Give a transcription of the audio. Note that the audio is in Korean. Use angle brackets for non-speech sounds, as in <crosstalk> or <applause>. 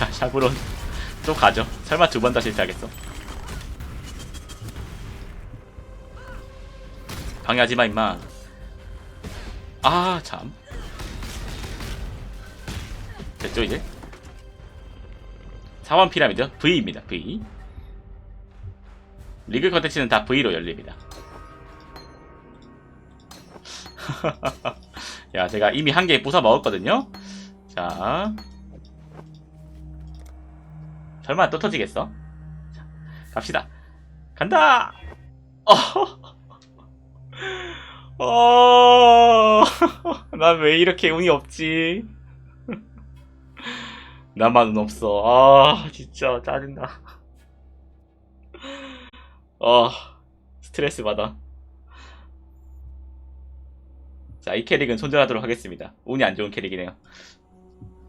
자, 샤브론 또 가죠. 설마 두번더 실패하겠어? 방해하지 마, 임마. 아, 참. 됐죠, 이제? 사원 피라미드 V입니다, V. 리그 컨텐츠는 다 V로 열립니다. <laughs> 야, 제가 이미 한 개 부숴 먹었거든요? 자. 설마 또 터지겠어? 자, 갑시다. 간다! 어! <laughs> 어! <laughs> 난 왜 이렇게 운이 없지? <laughs> 나만 운 없어. 아, 진짜 짜증나. 어, 스트레스 받아. 자, 이 캐릭은 손절하도록 하겠습니다. 운이 안 좋은 캐릭이네요.